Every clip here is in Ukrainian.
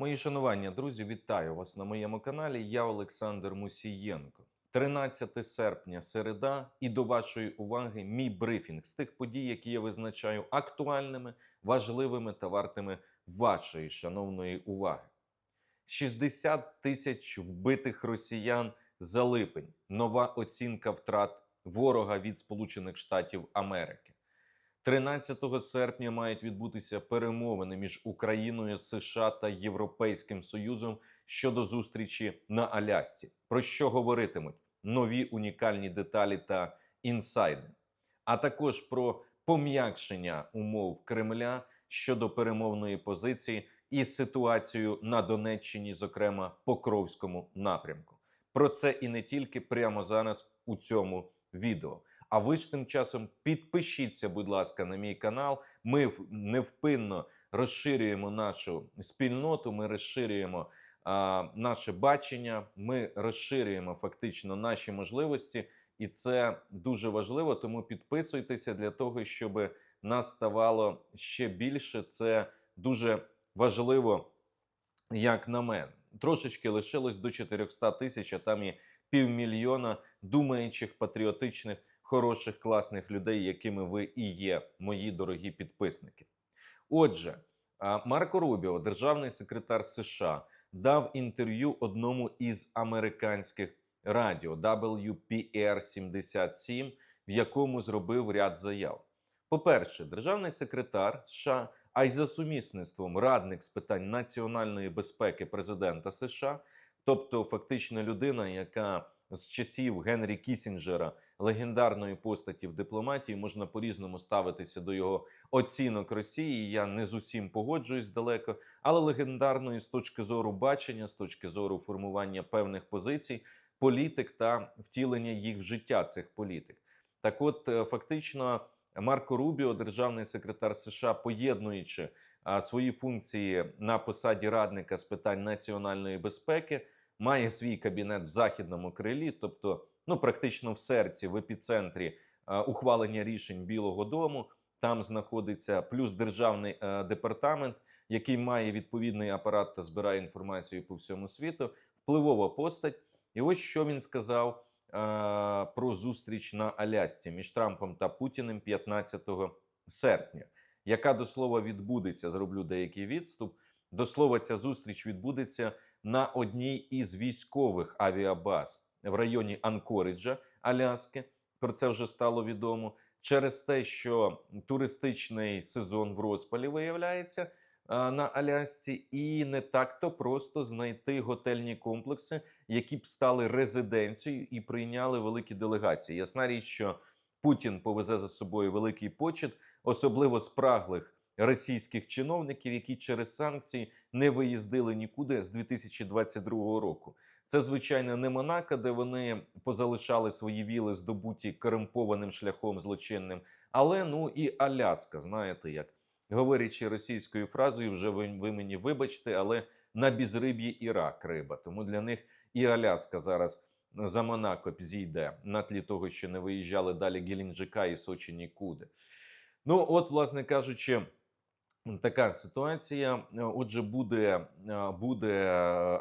Мої шанування, друзі, вітаю вас на моєму каналі. Я Олександр Мусієнко. 13 серпня, середа, і до вашої уваги мій брифінг з тих подій, які я визначаю актуальними, важливими та вартими вашої шановної уваги. 60 тисяч вбитих росіян за липень. Нова оцінка втрат ворога від Сполучених Штатів Америки. 13 серпня мають відбутися перемовини між Україною, США та Європейським Союзом щодо зустрічі на Алясці. Про що говоритимуть нові унікальні деталі та інсайди, а також про пом'якшення умов Кремля щодо перемовної позиції і ситуацію на Донеччині, зокрема Покровському напрямку. Про це і не тільки прямо зараз у цьому відео. А ви ж тим часом підпишіться, будь ласка, на мій канал. Ми невпинно розширюємо нашу спільноту, ми розширюємо а, наше бачення, ми розширюємо фактично наші можливості, і це дуже важливо. Тому підписуйтеся для того, щоб нас ставало ще більше. Це дуже важливо, як на мене. Трошечки лишилось до 400 тисяч, а там і півмільйона думаючих, патріотичних, хороших, класних людей, якими ви і є, мої дорогі підписники. Отже, Марко Рубіо, державний секретар США, дав інтерв'ю одному із американських радіо WPR-77, в якому зробив ряд заяв. По-перше, державний секретар США, а й за сумісництвом радник з питань національної безпеки президента США, тобто фактично людина, яка з часів Генрі Кісінджера, легендарної постаті в дипломатії, можна по-різному ставитися до його оцінок Росії. Я не з усім погоджуюсь далеко, але легендарної з точки зору бачення, з точки зору формування певних позицій, політик та втілення їх в життя цих політик. Так, от е, фактично. Марко Рубіо, державний секретар США, поєднуючи свої функції на посаді радника з питань національної безпеки, має свій кабінет в західному крилі, тобто ну практично в серці, в епіцентрі а, ухвалення рішень Білого Дому. Там знаходиться плюс державний е, департамент, який має відповідний апарат та збирає інформацію по всьому світу. Впливова постать. І ось що він сказав е, про зустріч на Алясці між Трампом та Путіним 15 серпня, яка до слова відбудеться. Зроблю деякий відступ. До слова, ця зустріч відбудеться на одній із військових авіабаз в районі Анкориджа, Аляски. Про це вже стало відомо. Через те, що туристичний сезон в розпалі виявляється на Алясці, і не так-то просто знайти готельні комплекси, які б стали резиденцією і прийняли великі делегації. Ясна річ, що Путін повезе за собою великий почет, особливо спраглих російських чиновників, які через санкції не виїздили нікуди з 2022 року. Це звичайно не Монако, де вони позалишали свої віли, здобуті корумпованим шляхом злочинним, але ну і Аляска, знаєте як. Говорячи російською фразою, вже ви, ви мені вибачте, але на безриб'ї і рак риба. Тому для них і Аляска зараз за Монако зійде на тлі того, що не виїжджали далі Геленджика і Сочі нікуди. Ну, от, власне кажучи, така ситуація. Отже, буде, буде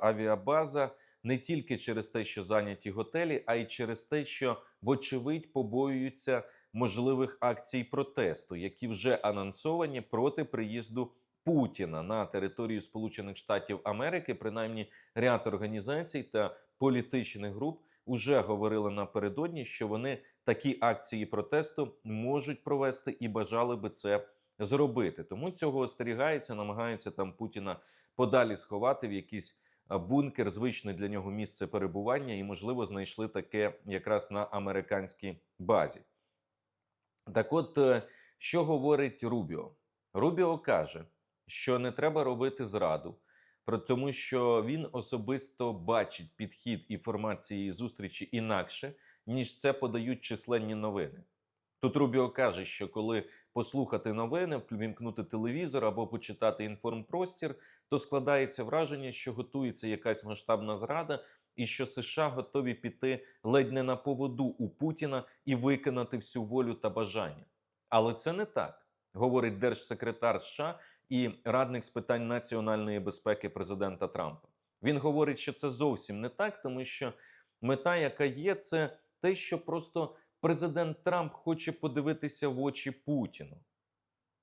авіабаза не тільки через те, що зайняті готелі, а й через те, що, вочевидь, побоюються можливих акцій протесту, які вже анонсовані проти приїзду Путіна на територію Сполучених Штатів Америки. Принаймні, ряд організацій та політичних груп уже говорили напередодні, що вони такі акції протесту можуть провести і бажали би це зробити. Тому цього остерігається, намагаються там Путіна подалі сховати в якийсь а, бункер, звичне для нього місце перебування, і можливо знайшли таке якраз на американській базі. Так, от е, що говорить Рубіо? Рубіо каже, що не треба робити зраду, тому, що він особисто бачить підхід і формат зустрічі інакше, ніж це подають численні новини. Тут Рубіо каже, що коли послухати новини, ввімкнути телевізор або почитати інформпростір, то складається враження, що готується якась масштабна зрада, і що США готові піти ледь не на поводу у Путіна і виконати всю волю та бажання. Але це не так, говорить держсекретар США і радник з питань національної безпеки президента Трампа. Він говорить, що це зовсім не так, тому що мета, яка є, це те, що просто президент Трамп хоче подивитися в очі Путіну.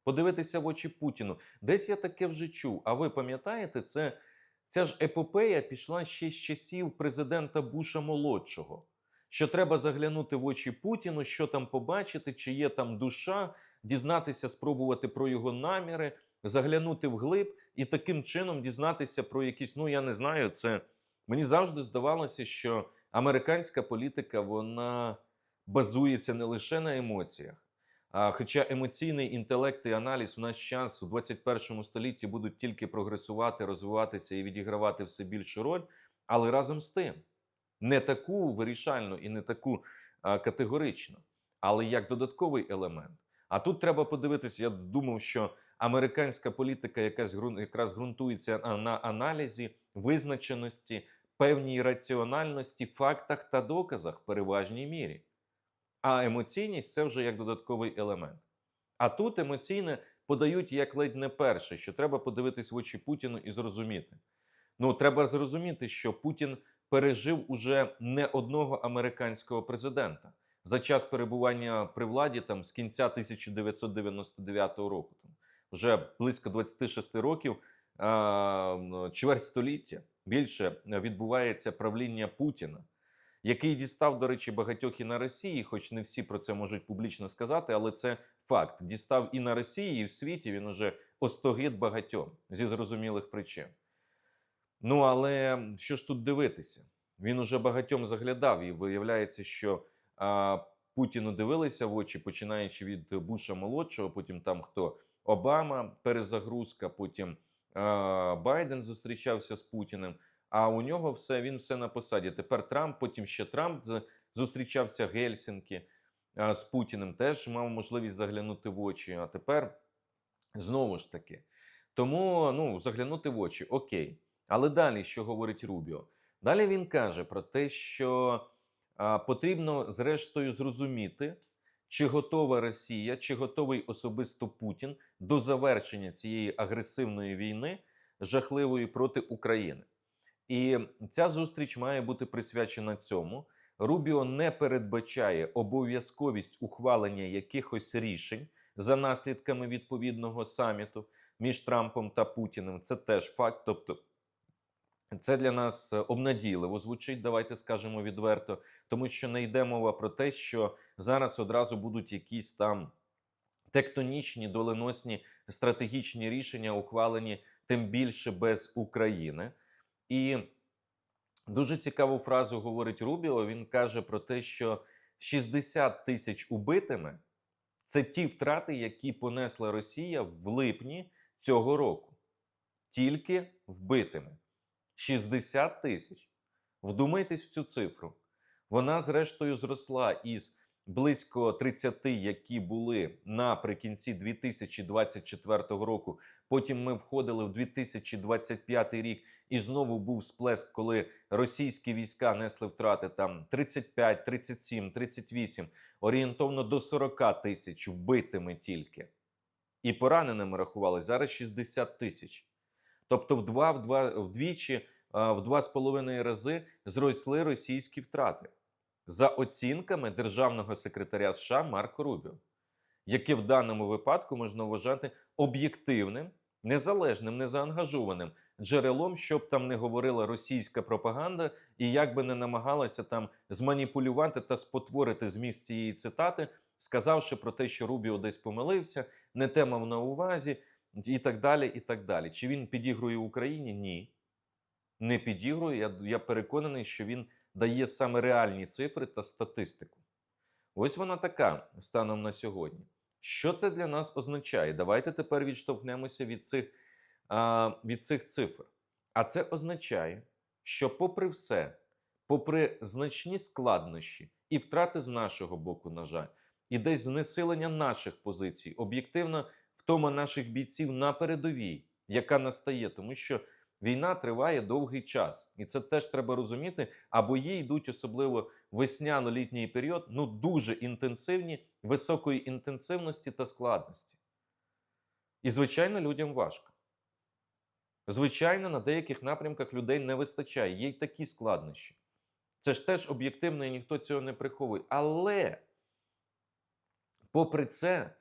Подивитися в очі Путіну. Десь я таке вже чув. А ви пам'ятаєте, це ця ж епопея пішла ще з часів президента Буша молодшого. Що треба заглянути в очі Путіну, що там побачити, чи є там душа, дізнатися, спробувати про його наміри, заглянути вглиб і таким чином дізнатися про якісь, ну я не знаю, це мені завжди здавалося, що американська політика вона базується не лише на емоціях. Хоча емоційний інтелект і аналіз у наш час у 21 столітті будуть тільки прогресувати, розвиватися і відігравати все більшу роль, але разом з тим не таку вирішальну і не таку категоричну, але як додатковий елемент. А тут треба подивитися, я думав, що американська політика якась якраз ґрунтується на аналізі, визначеності, певній раціональності, фактах та доказах в переважній мірі. А емоційність це вже як додатковий елемент. А тут емоційне подають як ледь не перше, що треба подивитись в очі Путіну і зрозуміти. Ну, треба зрозуміти, що Путін пережив уже не одного американського президента за час перебування при владі там з кінця 1999 року. Там вже близько 26 років, чверть століття більше відбувається правління Путіна який дістав, до речі, багатьох і на Росії, хоч не всі про це можуть публічно сказати, але це факт. Дістав і на Росії, і в світі він уже остогид багатьом зі зрозумілих причин. Ну але що ж тут дивитися? Він уже багатьом заглядав, і виявляється, що а, Путіну дивилися в очі, починаючи від Буша молодшого, потім там хто Обама, перезагрузка, потім а, Байден зустрічався з Путіним. А у нього все він все на посаді. Тепер Трамп, потім ще Трамп зустрічався в Гельсінкі з Путіним, теж мав можливість заглянути в очі. А тепер знову ж таки. Тому ну, заглянути в очі, окей. Але далі що говорить Рубіо? Далі він каже про те, що а, потрібно зрештою зрозуміти, чи готова Росія, чи готовий особисто Путін до завершення цієї агресивної війни, жахливої проти України. І ця зустріч має бути присвячена цьому. Рубіо не передбачає обов'язковість ухвалення якихось рішень за наслідками відповідного саміту між Трампом та Путіним. Це теж факт. Тобто, це для нас е, обнадійливо звучить, давайте скажемо відверто, тому що не йде мова про те, що зараз одразу будуть якісь там тектонічні, доленосні стратегічні рішення, ухвалені тим більше без України. І дуже цікаву фразу говорить Рубіо. Він каже про те, що 60 тисяч убитими це ті втрати, які понесла Росія в липні цього року. Тільки вбитими. 60 тисяч. Вдумайтесь в цю цифру. Вона, зрештою, зросла із близько 30, які були наприкінці 2024 року. Потім ми входили в 2025 рік, і знову був сплеск, коли російські війська несли втрати там 35, 37, 38, орієнтовно до 40 тисяч вбитими тільки. І пораненими рахували зараз 60 тисяч. Тобто в два, в два, вдвічі, в два з половиною рази зросли російські втрати за оцінками державного секретаря США Марко Рубіо, яке в даному випадку можна вважати об'єктивним, незалежним, незаангажованим джерелом, щоб там не говорила російська пропаганда, і як би не намагалася там зманіпулювати та спотворити зміст цієї цитати, сказавши про те, що Рубіо десь помилився, не те мав на увазі, і так далі. і так далі. Чи він підігрує Україні? Ні. Не підігрує. Я, я переконаний, що він дає саме реальні цифри та статистику. Ось вона така станом на сьогодні. Що це для нас означає? Давайте тепер відштовхнемося від цих, а, від цих цифр. А це означає, що, попри все, попри значні складнощі і втрати з нашого боку, на жаль, і десь знесилення наших позицій, об'єктивно втома наших бійців на передовій, яка настає, тому що війна триває довгий час, і це теж треба розуміти. А бої йдуть особливо весняно-літній період, ну дуже інтенсивні, високої інтенсивності та складності. І, звичайно, людям важко. Звичайно, на деяких напрямках людей не вистачає. Є й такі складнощі. Це ж теж об'єктивно і ніхто цього не приховує. Але, попри це,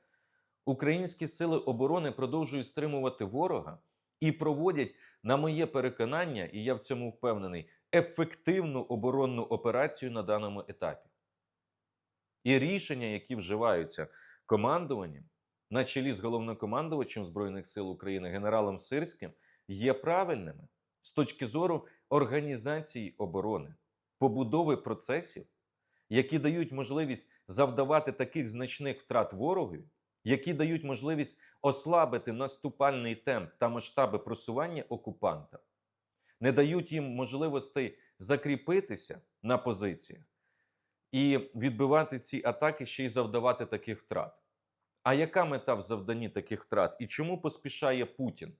українські сили оборони продовжують стримувати ворога і проводять, на моє переконання, і я в цьому впевнений, ефективну оборонну операцію на даному етапі. І рішення, які вживаються командуванням, на чолі з головнокомандувачем Збройних сил України генералом Сирським, є правильними з точки зору організації оборони, побудови процесів, які дають можливість завдавати таких значних втрат ворогу, які дають можливість ослабити наступальний темп та масштаби просування окупанта, не дають їм можливостей закріпитися на позиціях і відбивати ці атаки ще й завдавати таких втрат. А яка мета в завданні таких втрат? І чому поспішає Путін?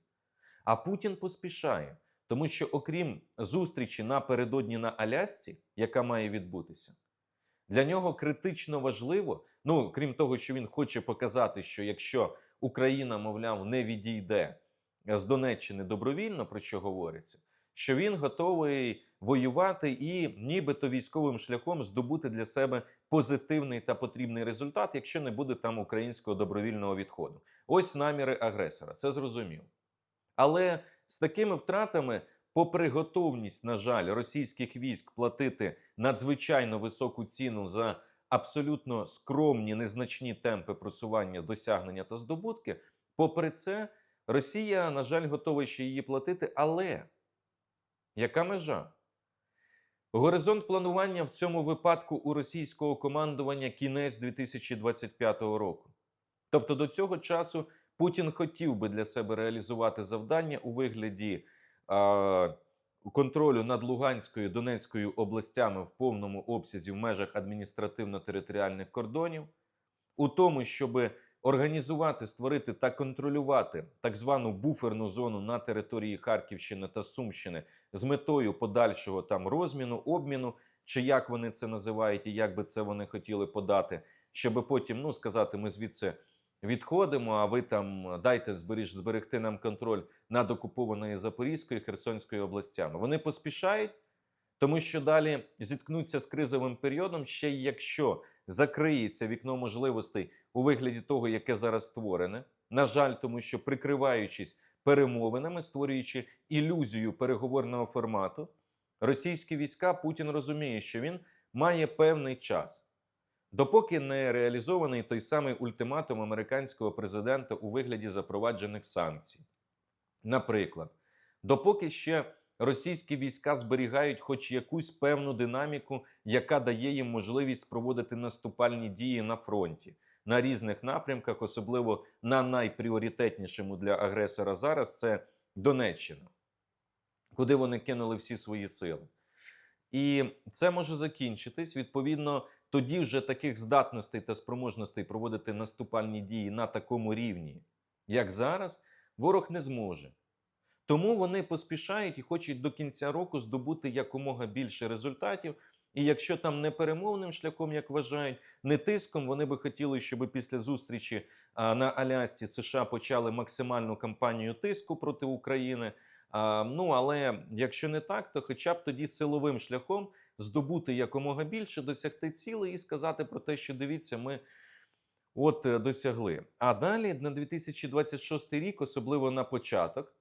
А Путін поспішає, тому що, окрім зустрічі напередодні на Алясці, яка має відбутися, для нього критично важливо, ну крім того, що він хоче показати, що якщо Україна, мовляв, не відійде з Донеччини добровільно, про що говориться, що він готовий воювати і нібито військовим шляхом здобути для себе позитивний та потрібний результат, якщо не буде там українського добровільного відходу. Ось наміри агресора, це зрозуміло. Але з такими втратами, попри готовність, на жаль, російських військ платити надзвичайно високу ціну за абсолютно скромні, незначні темпи просування, досягнення та здобутки, попри це, Росія, на жаль, готова ще її платити. Але яка межа? Горизонт планування в цьому випадку у російського командування кінець 2025 року. Тобто до цього часу Путін хотів би для себе реалізувати завдання у вигляді контролю над Луганською Донецькою областями в повному обсязі в межах адміністративно-територіальних кордонів, у тому, щоб організувати, створити та контролювати так звану буферну зону на території Харківщини та Сумщини з метою подальшого там розміну, обміну, чи як вони це називають, і як би це вони хотіли подати, щоб потім ну сказати, ми звідси відходимо, а ви там дайте зберіж, зберегти нам контроль над окупованою Запорізькою і Херсонською областями. Вони поспішають, тому що далі зіткнуться з кризовим періодом, ще й якщо закриється вікно можливостей у вигляді того, яке зараз створене. На жаль, тому що прикриваючись перемовинами, створюючи ілюзію переговорного формату, російські війська Путін розуміє, що він має певний час. Допоки не реалізований той самий ультиматум американського президента у вигляді запроваджених санкцій. Наприклад, допоки ще російські війська зберігають хоч якусь певну динаміку, яка дає їм можливість проводити наступальні дії на фронті на різних напрямках, особливо на найпріоритетнішому для агресора зараз це Донеччина, куди вони кинули всі свої сили. І це може закінчитись. Відповідно, тоді вже таких здатностей та спроможностей проводити наступальні дії на такому рівні, як зараз, ворог не зможе. Тому вони поспішають і хочуть до кінця року здобути якомога більше результатів. І якщо там не перемовним шляхом, як вважають, не тиском, вони би хотіли, щоб після зустрічі на Алясці США почали максимальну кампанію тиску проти України. Ну але якщо не так, то хоча б тоді силовим шляхом здобути якомога більше, досягти цілей і сказати про те, що дивіться, ми от е, досягли. А далі на 2026 рік, особливо на початок.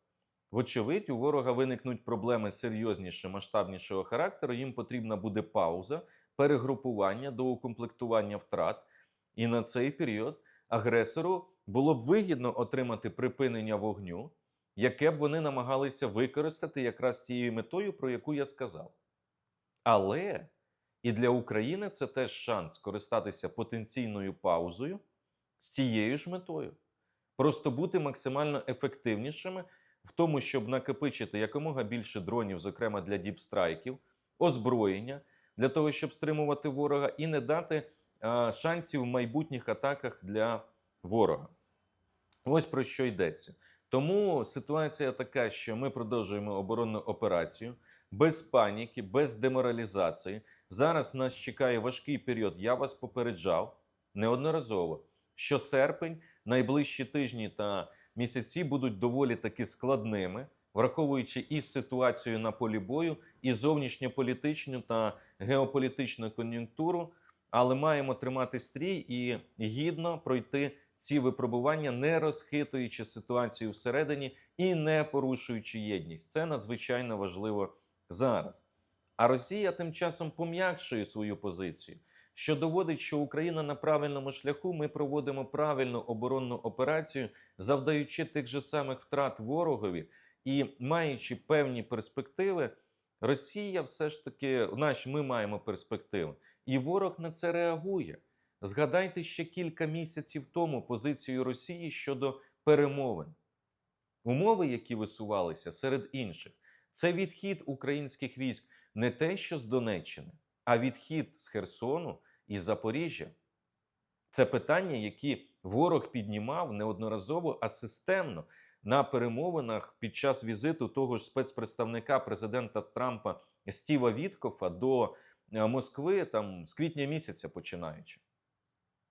Вочевидь, у ворога виникнуть проблеми серйознішого, масштабнішого характеру. Їм потрібна буде пауза, перегрупування, доукомплектування втрат. І на цей період агресору було б вигідно отримати припинення вогню, яке б вони намагалися використати якраз тією метою, про яку я сказав. Але і для України це теж шанс скористатися потенційною паузою з тією ж метою. Просто бути максимально ефективнішими в тому, щоб накопичити якомога більше дронів, зокрема для діпстрайків, озброєння, для того, щоб стримувати ворога, і не дати а, шансів в майбутніх атаках для ворога. Ось про що йдеться. Тому ситуація така, що ми продовжуємо оборонну операцію без паніки, без деморалізації. Зараз нас чекає важкий період. Я вас попереджав неодноразово, що серпень, найближчі тижні та місяці будуть доволі таки складними, враховуючи і ситуацію на полі бою, і зовнішньополітичну та геополітичну кон'юнктуру. Але маємо тримати стрій і гідно пройти ці випробування, не розхитуючи ситуацію всередині і не порушуючи єдність. Це надзвичайно важливо зараз. А Росія тим часом пом'якшує свою позицію, що доводить, що Україна на правильному шляху. Ми проводимо правильну оборонну операцію, завдаючи тих же самих втрат ворогові і маючи певні перспективи. Росія все ж таки, наші ми маємо перспективи, і ворог на це реагує. Згадайте ще кілька місяців тому позицію Росії щодо перемовин. Умови, які висувалися серед інших, це відхід українських військ не те, що з Донеччини, а відхід з Херсону і Запоріжжя. Це питання, які ворог піднімав неодноразово, а системно на перемовинах під час візиту того ж спецпредставника президента Трампа Стіва Віткофа до е, Москви там з квітня місяця починаючи.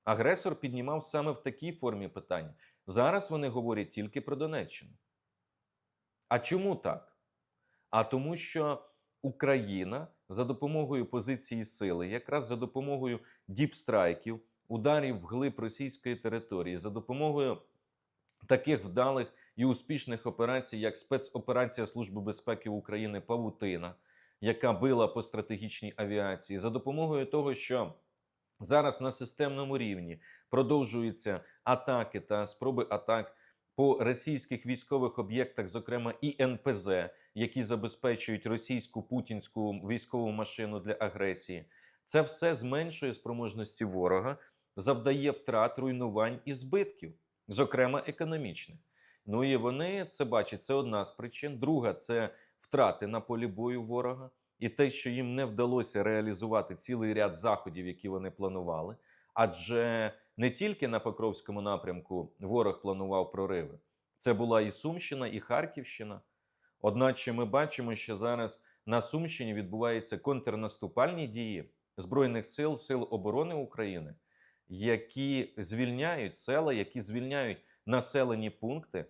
Агресор піднімав саме в такій формі питання. Зараз вони говорять тільки про Донеччину. А чому так? А тому, що Україна за допомогою позиції сили, якраз за допомогою діпстрайків, ударів вглиб російської території, за допомогою таких вдалих і успішних операцій, як спецоперація Служби безпеки України Павутина, яка била по стратегічній авіації, за допомогою того, що зараз на системному рівні продовжуються атаки та спроби атак по російських військових об'єктах, зокрема і НПЗ, які забезпечують російську путінську військову машину для агресії. Це все зменшує спроможності ворога, завдає втрат, руйнувань і збитків, зокрема економічних. Ну і вони це бачать. Це одна з причин. Друга це втрати на полі бою ворога і те, що їм не вдалося реалізувати цілий ряд заходів, які вони планували. Адже не тільки на Покровському напрямку ворог планував прориви, це була і Сумщина, і Харківщина. Одначе ми бачимо, що зараз на Сумщині відбуваються контрнаступальні дії Збройних сил, Сил оборони України, які звільняють села, які звільняють населені пункти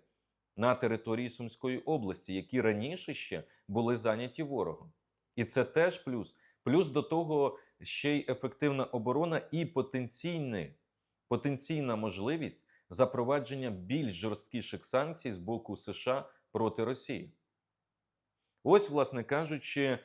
на території Сумської області, які раніше ще були зайняті ворогом. І це теж плюс. Плюс до того ще й ефективна оборона і потенційна можливість запровадження більш жорсткіших санкцій з боку США проти Росії. Ось, власне кажучи,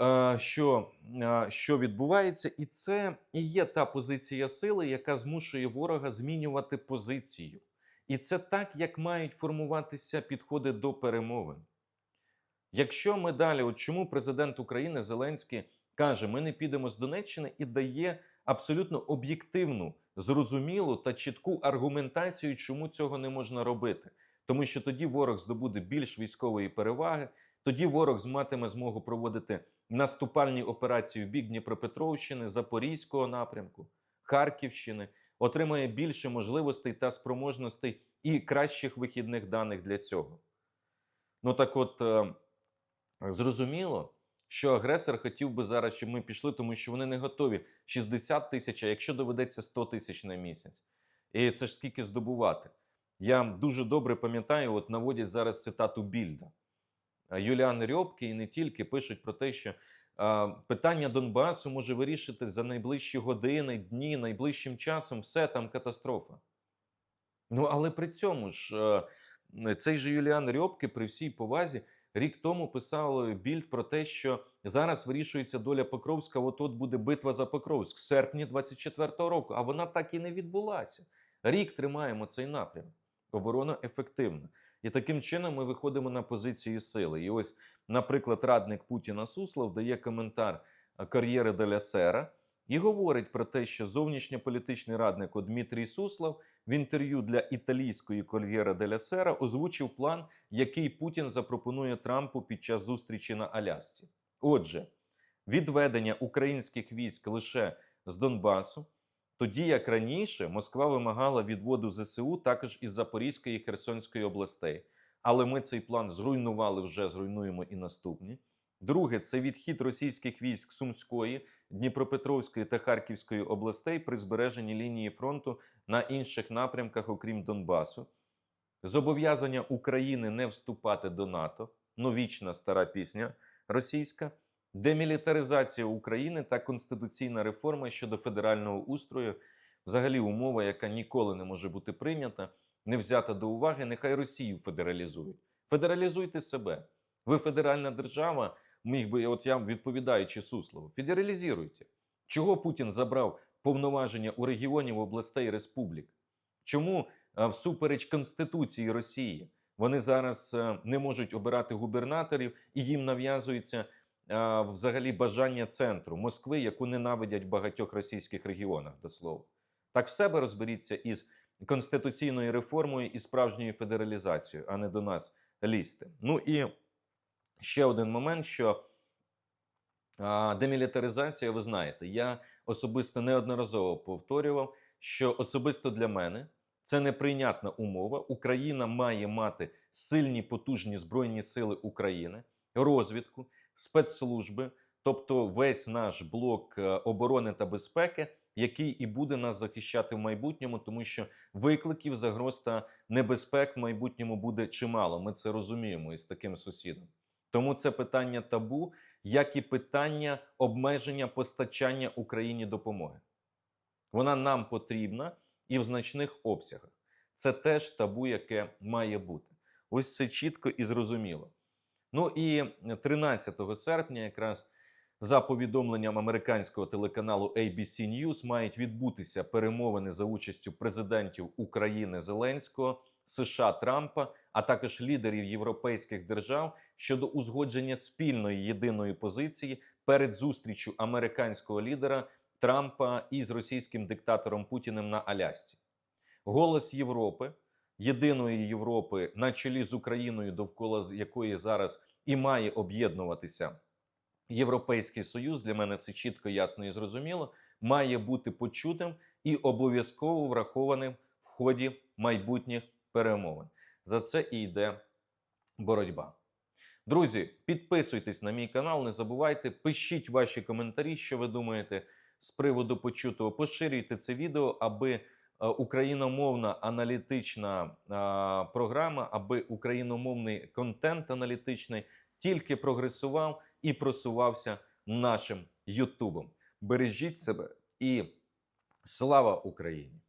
е, що, е, що відбувається, і це і є та позиція сили, яка змушує ворога змінювати позицію. І це так, як мають формуватися підходи до перемовин. Якщо ми далі, от чому президент України Зеленський каже, ми не підемо з Донеччини і дає абсолютно об'єктивну, зрозумілу та чітку аргументацію, чому цього не можна робити. Тому що тоді ворог здобуде більш військової переваги, тоді ворог матиме змогу проводити наступальні операції в бік Дніпропетровщини, Запорізького напрямку, Харківщини, отримає більше можливостей та спроможностей і кращих вихідних даних для цього. Ну так от. Зрозуміло, що агресор хотів би зараз, щоб ми пішли, тому що вони не готові 60 тисяч, а якщо доведеться 100 тисяч на місяць. І це ж скільки здобувати. Я дуже добре пам'ятаю, от наводять зараз цитату Більда. Юліан Рьобки і не тільки пишуть про те, що а, питання Донбасу може вирішити за найближчі години, дні, найближчим часом, все там катастрофа. Ну, але при цьому ж е, цей же Юліан Рьобки при всій повазі рік тому писав більд про те, що зараз вирішується доля Покровська. От от буде битва за Покровськ в серпні 24-го року. А вона так і не відбулася. Рік тримаємо цей напрямок. Оборона ефективна. І таким чином ми виходимо на позиції сили. І ось, наприклад, радник Путіна Суслов дає коментар кар'єри Деля Сера і говорить про те, що зовнішньополітичний радник Дмитрій Суслов в інтерв'ю для італійської Кольєра Деля Сера озвучив план, який Путін запропонує Трампу під час зустрічі на Алясці. Отже, відведення українських військ лише з Донбасу, тоді як раніше Москва вимагала відводу ЗСУ також із Запорізької і Херсонської областей. Але ми цей план зруйнували вже зруйнуємо і наступні. Друге, це відхід російських військ Сумської, Дніпропетровської та Харківської областей при збереженні лінії фронту на інших напрямках, окрім Донбасу. зобов'язання України не вступати до НАТО, ну вічна стара пісня російська, демілітаризація України та конституційна реформа щодо федерального устрою, взагалі умова, яка ніколи не може бути прийнята, не взята до уваги, нехай Росію федералізують. Федералізуйте себе. Ви федеральна держава, міг би, от я відповідаючи Суслову, федералізуйте. Чого Путін забрав повноваження у регіонів, областей, республік? Чому е, всупереч Конституції Росії вони зараз е, не можуть обирати губернаторів і їм нав'язується е, взагалі бажання центру Москви, яку ненавидять в багатьох російських регіонах, до слова? Так в себе розберіться із конституційною реформою і справжньою федералізацією, а не до нас лізти. Ну і ще один момент, що демілітаризація, ви знаєте, я особисто неодноразово повторював, що особисто для мене це неприйнятна умова. Україна має мати сильні потужні збройні сили України, розвідку, спецслужби, тобто весь наш блок е, оборони та безпеки, який і буде нас захищати в майбутньому, тому що викликів, загроз та небезпек в майбутньому буде чимало. Ми це розуміємо із таким сусідом. Тому це питання табу, як і питання обмеження постачання Україні допомоги. Вона нам потрібна і в значних обсягах. Це теж табу, яке має бути. Ось це чітко і зрозуміло. Ну і 13 серпня, якраз за повідомленням американського телеканалу ABC News, мають відбутися перемовини за участю президентів України Зеленського, США Трампа, а також лідерів європейських держав щодо узгодження спільної єдиної позиції перед зустрічю американського лідера Трампа із російським диктатором Путіним на Алясці. Голос Європи, єдиної Європи на чолі з Україною, довкола якої зараз і має об'єднуватися Європейський Союз. Для мене це чітко, ясно і зрозуміло, має бути почутим і обов'язково врахованим в ході майбутніх перемовин. За це і йде боротьба. Друзі, підписуйтесь на мій канал, не забувайте, пишіть ваші коментарі, що ви думаєте з приводу почутого. Поширюйте це відео, аби е, україномовна аналітична програма, аби україномовний контент аналітичний тільки прогресував і просувався нашим Ютубом. Бережіть себе і слава Україні!